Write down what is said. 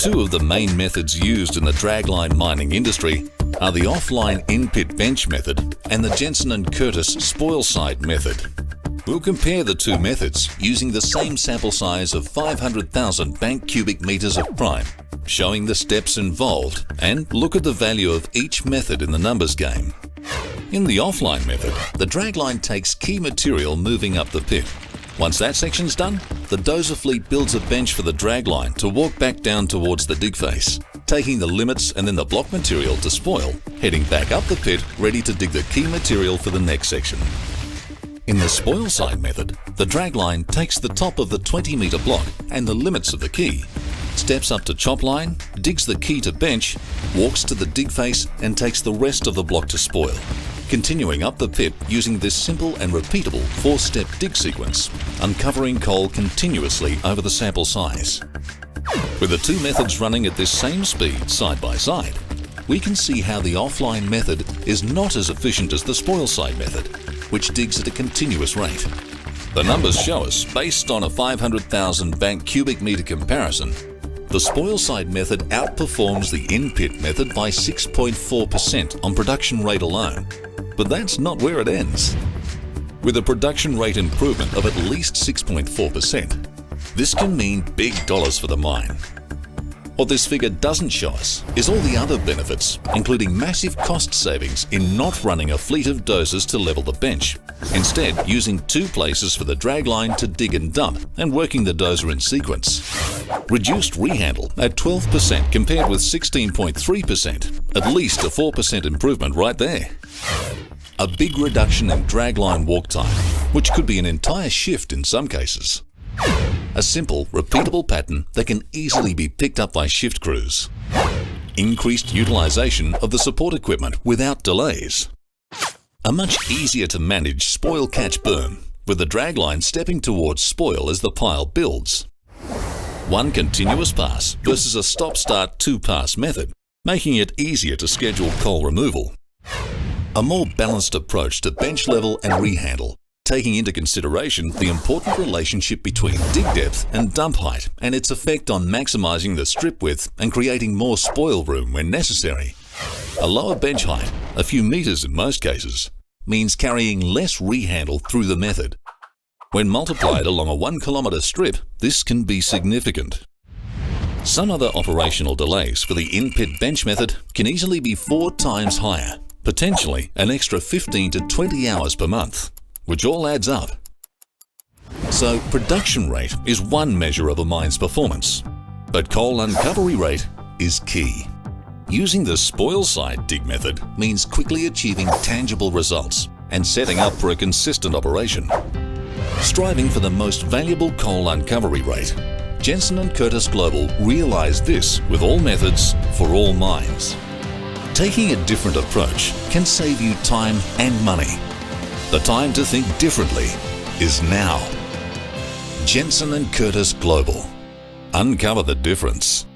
Two of the main methods used in the dragline mining industry are the offline in-pit bench method and the Jensen and Curtis spoil side method. We'll compare the two methods using the same sample size of 500,000 bank cubic meters of prime, showing the steps involved and look at the value of each method in the numbers game. In the offline method, the dragline takes key material moving up the pit. Once that section's done, the dozer fleet builds a bench for the dragline to walk back down towards the dig face, taking the limits and then the block material to spoil, heading back up the pit ready to dig the key material for the next section. In the spoil side method, the dragline takes the top of the 20 metre block and the limits of the key, steps up to chop line, digs the key to bench, walks to the dig face and takes the rest of the block to spoil, continuing up the pit using this simple and repeatable four-step dig sequence, uncovering coal continuously over the sample size. With the two methods running at this same speed side by side, we can see how the offline method is not as efficient as the spoil side method, which digs at a continuous rate. The numbers show us, based on a 500,000 bank cubic meter comparison, the spoil side method outperforms the in-pit method by 6.4% on production rate alone. But that's not where it ends. With a production rate improvement of at least 6.4%, this can mean big dollars for the mine. What this figure doesn't show us is all the other benefits, including massive cost savings in not running a fleet of dozers to level the bench, instead using two places for the dragline to dig and dump and working the dozer in sequence. Reduced rehandle at 12% compared with 16.3%, at least a 4% improvement right there. A big reduction in dragline walk time, which could be an entire shift in some cases. A simple, repeatable pattern that can easily be picked up by shift crews. Increased utilization of the support equipment without delays. A much easier to manage spoil catch berm, with the dragline stepping towards spoil as the pile builds. One continuous pass versus a stop-start two-pass method, making it easier to schedule coal removal. A more balanced approach to bench level and rehandle taking into consideration the important relationship between dig depth and dump height and its effect on maximising the strip width and creating more spoil room when necessary. A lower bench height, a few metres in most cases, means carrying less rehandle through the method. When multiplied along a 1 kilometre strip, this can be significant. Some other operational delays for the in-pit bench method can easily be four times higher, potentially an extra 15 to 20 hours per month which all adds up. So production rate is one measure of a mine's performance, but coal uncovery rate is key. Using the spoil side dig method means quickly achieving tangible results and setting up for a consistent operation. Striving for the most valuable coal uncovery rate, Jensen and Curtis Global realized this with all methods for all mines. Taking a different approach can save you time and money the time to think differently is now. Jensen and Curtis Global. Uncover the difference.